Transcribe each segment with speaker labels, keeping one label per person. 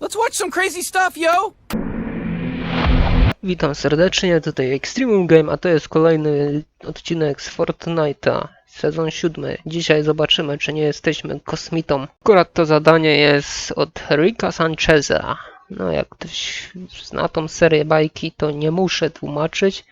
Speaker 1: Let's watch some crazy stuff, yo!
Speaker 2: Witam serdecznie, tutaj Extremum Game, a to jest kolejny odcinek z Fortnite'a, sezon siódmy. Dzisiaj zobaczymy, czy nie jesteśmy kosmitą. Akurat to zadanie jest od Ricka Sancheza. No, jak ktoś zna tą serię bajki, to nie muszę tłumaczyć.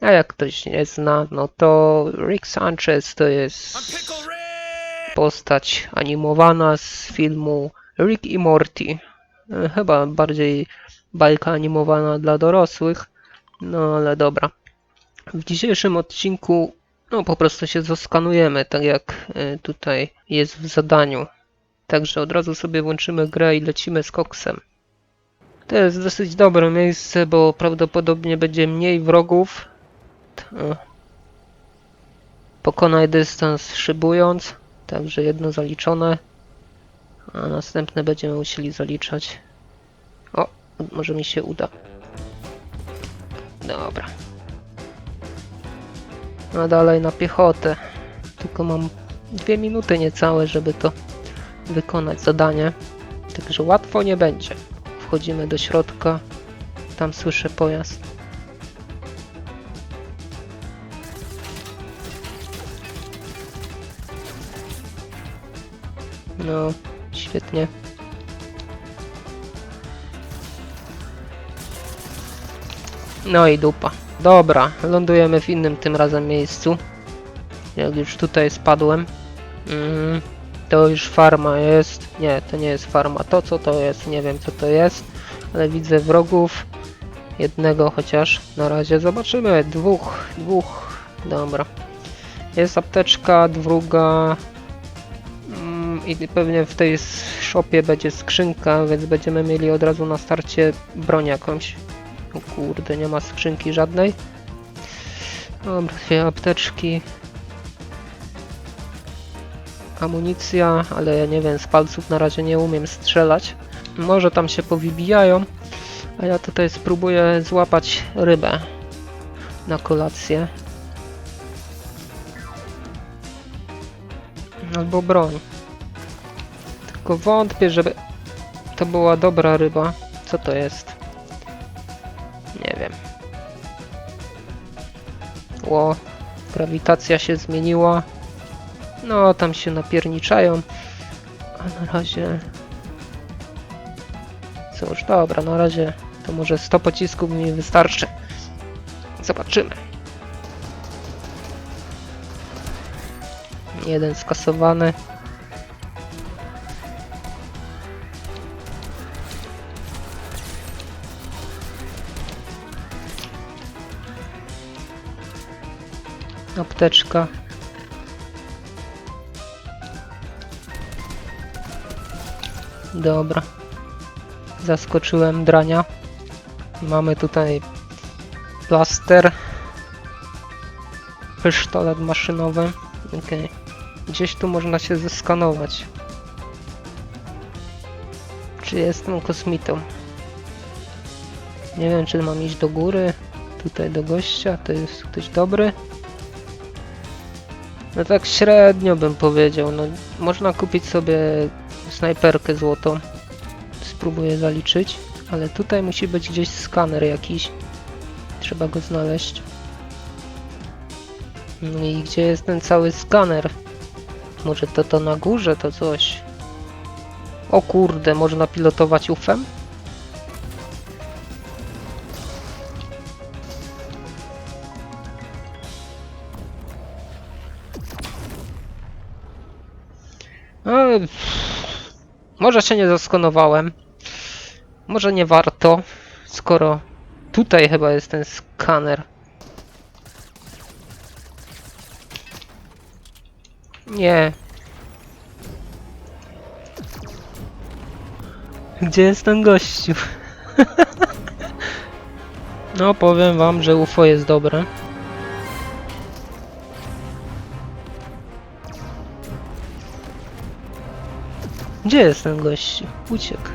Speaker 2: A jak ktoś nie zna, no to Rick Sanchez to jest postać animowana z filmu Rick i Morty. E, Chyba bardziej bajka animowana dla dorosłych, no ale dobra. W dzisiejszym odcinku no po prostu się zaskanujemy, tak jak e, tutaj jest w zadaniu. Także od razu sobie włączymy grę i lecimy z koksem. To jest dosyć dobre miejsce, bo prawdopodobnie będzie mniej wrogów. Pokonaj dystans szybując. Także jedno zaliczone, a następne będziemy musieli zaliczać. O, może mi się uda. Dobra. A dalej na piechotę. Tylko mam dwie minuty niecałe, żeby to wykonać zadanie. Także łatwo nie będzie. Wchodzimy do środka. Tam słyszę pojazd. No, świetnie. No i dupa. Dobra, lądujemy w innym tym razem miejscu. Jak już tutaj spadłem. Mm, to już farma jest. Nie, to nie jest farma. To co to jest, nie wiem co to jest. Ale widzę wrogów. Jednego chociaż. Na razie zobaczymy. Dwóch, dwóch. Dobra. Jest apteczka, druga. I pewnie w tej shopie będzie skrzynka, więc będziemy mieli od razu na starcie broń jakąś. O kurde, nie ma skrzynki żadnej. Dobra, dwie apteczki. Amunicja, ale ja nie wiem, z palców na razie nie umiem strzelać. Może tam się powybijają, a ja tutaj spróbuję złapać rybę na kolację. Albo broń. Tylko wątpię, żeby to była dobra ryba. Co to jest? Nie wiem. Ło, grawitacja się zmieniła. No, tam się napierniczają. A na razie... Cóż, dobra, na razie to może 100 pocisków mi wystarczy. Zobaczymy. Jeden skasowany. Apteczka. Dobra. Zaskoczyłem drania. Mamy tutaj plaster. Pistolet maszynowy. Okej. Gdzieś tu można się zeskanować. Czy jestem kosmitą? Nie wiem, czy mam iść do góry. Tutaj do gościa. To jest ktoś dobry. No tak średnio bym powiedział. No, można kupić sobie snajperkę złotą. Spróbuję zaliczyć. Ale tutaj musi być gdzieś skaner jakiś. Trzeba go znaleźć. No i gdzie jest ten cały skaner? Może to to na górze to coś? O kurde, można pilotować ufem? Może się nie zaskonowałem. Może nie warto, skoro tutaj chyba jest ten skaner. Nie. Gdzie jest ten gościu? no, powiem wam, że UFO jest dobre. Gdzie jest ten gościu? Uciekł.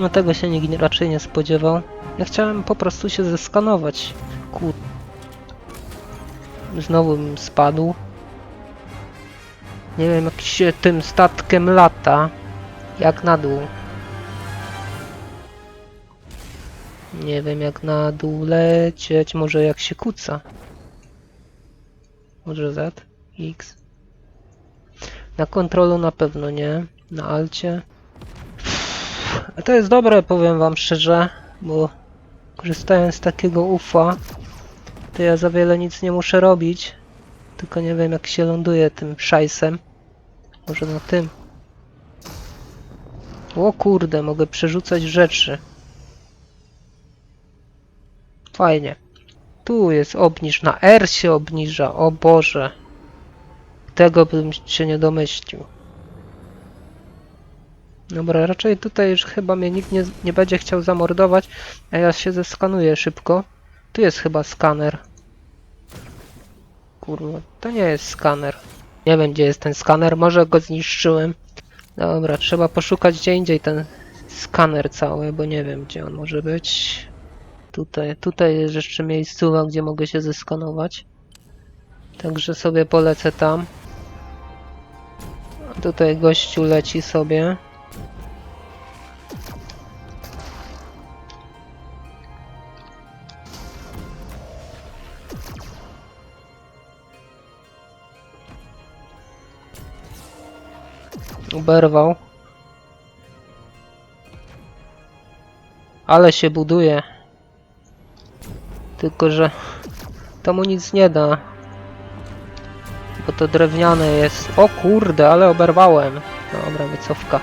Speaker 2: No tego się nikt raczej nie spodziewał. Ja chciałem po prostu się zeskanować. Kur... Znowu bym spadł. Nie wiem, jak się tym statkiem lata. Jak na dół. Nie wiem, jak na dół lecieć. Może jak się kuca. Może Z? X? Na kontrolu na pewno nie. Na alcie. A to jest dobre, powiem wam szczerze, bo korzystając z takiego ufa, to ja za wiele nic nie muszę robić. Tylko nie wiem jak się ląduje tym szajsem. Może na tym. O kurde, mogę przerzucać rzeczy. Fajnie. Tu jest obniż, na R się obniża, o Boże. Tego bym się nie domyślił. Dobra, raczej tutaj już chyba mnie nikt nie, nie będzie chciał zamordować, a ja się zeskanuję szybko. Tu jest chyba skaner. Kurwa, to nie jest skaner. Nie wiem gdzie jest ten skaner, może go zniszczyłem. Dobra, trzeba poszukać gdzie indziej ten skaner cały, bo nie wiem gdzie on może być. Tutaj, tutaj jest jeszcze miejscowa, gdzie mogę się zeskanować. Także sobie polecę tam. A Tutaj gościu leci sobie. Oberwał. Ale się buduje. Tylko, że to mu nic nie da. Bo to drewniane jest. O kurde, ale oberwałem. Dobra, wycofka.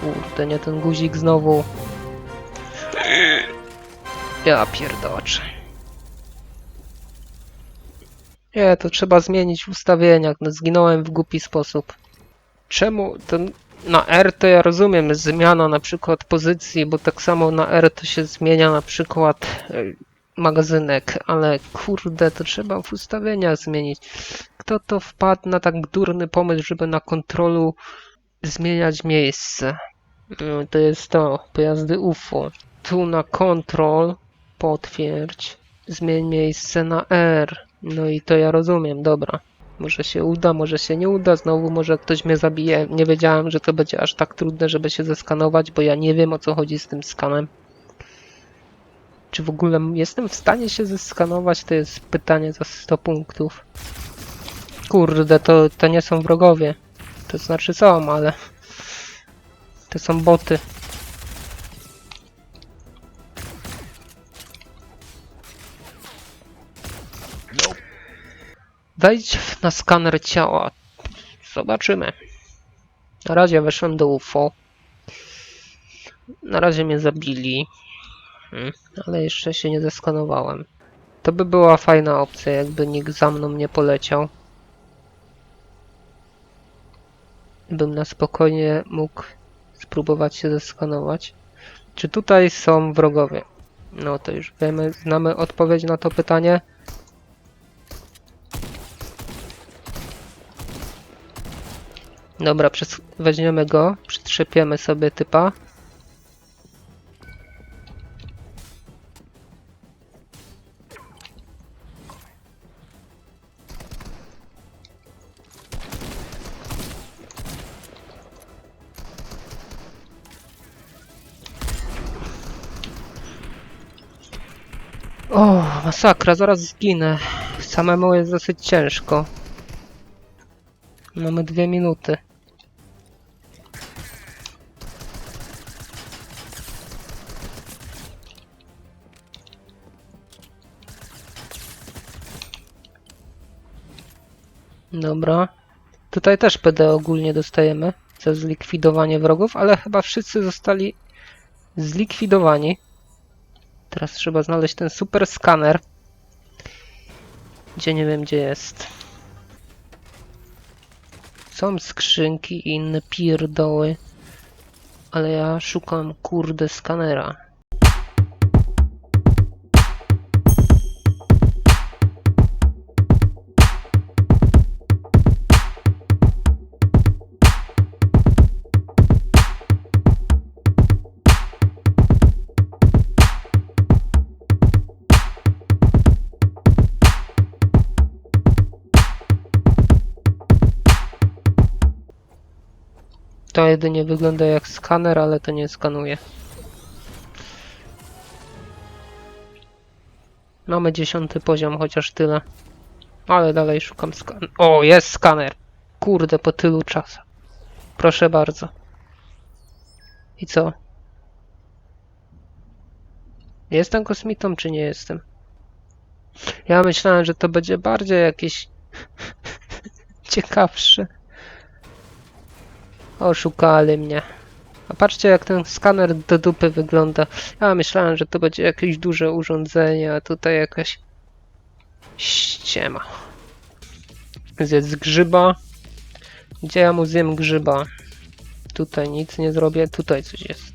Speaker 2: Kurde, nie ten guzik znowu. Ja pierdoczę. Nie, to trzeba zmienić w ustawieniach. No, zginąłem w głupi sposób. Czemu ten na R to ja rozumiem, zmiana na przykład pozycji, bo tak samo na R to się zmienia na przykład e, magazynek, ale kurde, to trzeba w ustawieniach zmienić. Kto to wpadł na tak durny pomysł, żeby na kontrolu zmieniać miejsce? No, To jest to, pojazdy UFO. Tu na control, potwierdź, zmień miejsce na R. No i to ja rozumiem, dobra. Może się uda, może się nie uda, znowu może ktoś mnie zabije. Nie wiedziałem, że to będzie aż tak trudne, żeby się zeskanować, bo ja nie wiem o co chodzi z tym skanem. Czy w ogóle jestem w stanie się zeskanować? To jest pytanie za 100 punktów. Kurde, to, to nie są wrogowie. To znaczy są, ale... To są boty. Wejdź na skaner ciała. Zobaczymy. Na razie weszłem do UFO. Na razie mnie zabili. Hmm, Ale jeszcze się nie zeskanowałem. To by była fajna opcja, jakby nikt za mną nie poleciał. Bym na spokojnie mógł spróbować się zeskanować. Czy tutaj są wrogowie? No to już wiemy, znamy odpowiedź na to pytanie. Dobra, weźmiemy go, przytrzepiemy sobie typa. O, masakra, zaraz zginę. Samemu jest dosyć ciężko. Mamy dwie minuty. Dobra. Tutaj też PD ogólnie dostajemy za zlikwidowanie wrogów, ale chyba wszyscy zostali zlikwidowani. Teraz trzeba znaleźć ten super skaner. Gdzie nie wiem gdzie jest. Są skrzynki i inne pierdoły. Ale ja szukam kurde skanera. To jedynie wygląda jak skaner, ale to nie skanuje. Mamy dziesiąty poziom, chociaż tyle. Ale dalej szukam skan... O, jest skaner! Kurde, po tylu czasu. Proszę bardzo. I co? Jestem kosmitą, czy nie jestem? Ja myślałem, że to będzie bardziej jakieś ciekawsze. Oszukali mnie. A patrzcie jak ten skaner do dupy wygląda. Ja myślałem, że to będzie jakieś duże urządzenie, a tutaj jakaś ściema. Zjedz grzyba. Gdzie ja mu zjem grzyba? Tutaj nic nie zrobię, tutaj coś jest.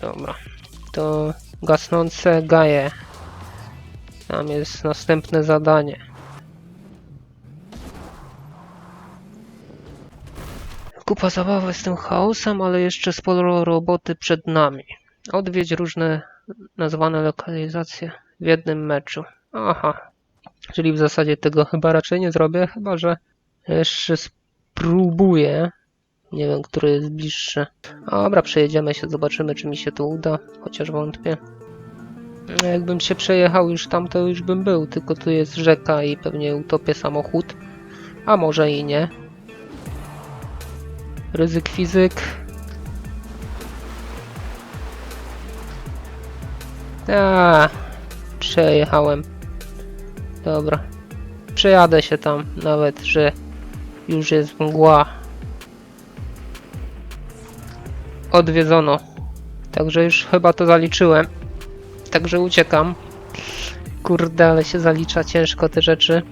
Speaker 2: Dobra. To gasnące gaje. Tam jest następne zadanie. Kupa zabawy z tym chaosem, ale jeszcze sporo roboty przed nami. Odwiedź różne nazwane lokalizacje w jednym meczu. Aha. Czyli w zasadzie tego chyba raczej nie zrobię, chyba że jeszcze spróbuję. Nie wiem, który jest bliższy. Dobra, przejedziemy się, zobaczymy, czy mi się to uda, chociaż wątpię. Jakbym się przejechał już tam, to już bym był, tylko tu jest rzeka i pewnie utopię samochód. A może i nie. Ryzyk fizyk. A, przejechałem. Dobra. Przejadę się tam, nawet że już jest mgła. Odwiedzono. Także już chyba to zaliczyłem. Także uciekam. Kurde, ale się zalicza ciężko te rzeczy.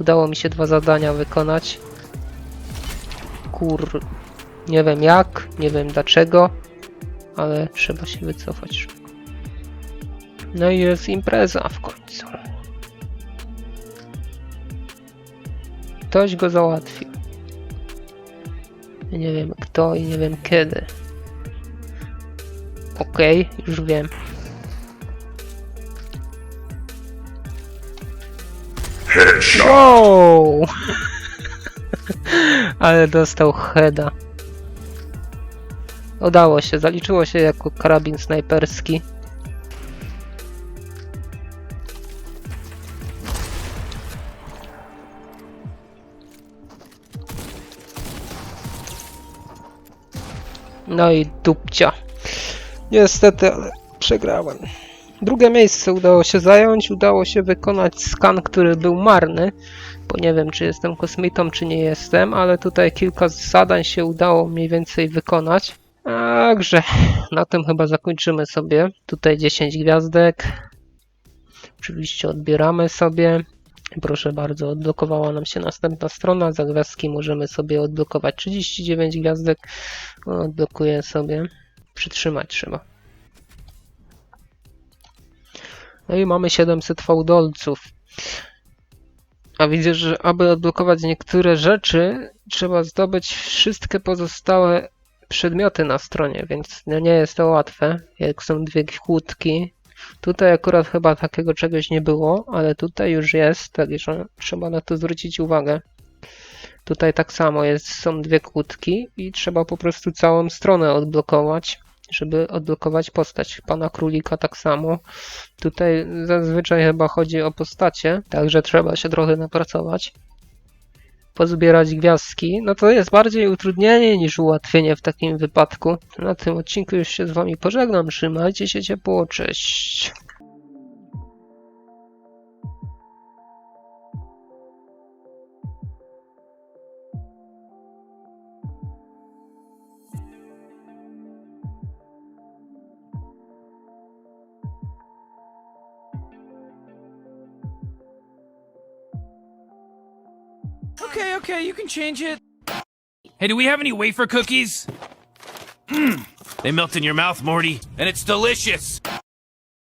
Speaker 2: Udało mi się dwa zadania wykonać. Kur... Nie wiem jak, nie wiem dlaczego, ale trzeba się wycofać. No i jest impreza w końcu. Ktoś go załatwił. Nie wiem kto i nie wiem kiedy. Okej, już wiem. Wow! Ale dostał heada. Udało się, zaliczyło się jako karabin snajperski. No i dupcia. Niestety, ale przegrałem. Drugie miejsce udało się zająć, udało się wykonać skan, który był marny, bo nie wiem, czy jestem kosmitą, czy nie jestem, ale tutaj kilka zadań się udało mniej więcej wykonać. Także na tym chyba zakończymy sobie. Tutaj 10 gwiazdek. Oczywiście odbieramy sobie. Proszę bardzo, odblokowała nam się następna strona. Za gwiazdki możemy sobie odblokować 39 gwiazdek. Odblokuję sobie. Przytrzymać trzeba. No i mamy 700 fałdolców. A widzę, że aby odblokować niektóre rzeczy, trzeba zdobyć wszystkie pozostałe przedmioty na stronie, więc no nie jest to łatwe, jak są dwie kłódki. Tutaj akurat chyba takiego czegoś nie było, ale tutaj już jest, także trzeba na to zwrócić uwagę. Tutaj tak samo jest, są dwie kłódki i trzeba po prostu całą stronę odblokować, żeby odblokować postać. Pana królika tak samo. Tutaj zazwyczaj chyba chodzi o postacie, także trzeba się trochę napracować. Pozbierać gwiazdki, no to jest bardziej utrudnienie niż ułatwienie w takim wypadku. Na tym odcinku już się z wami pożegnam, trzymajcie się ciepło, cześć!
Speaker 1: Okay, okay, you can change it. Hey, do we have any wafer cookies? Mmm, they melt in your mouth, Morty, and it's delicious.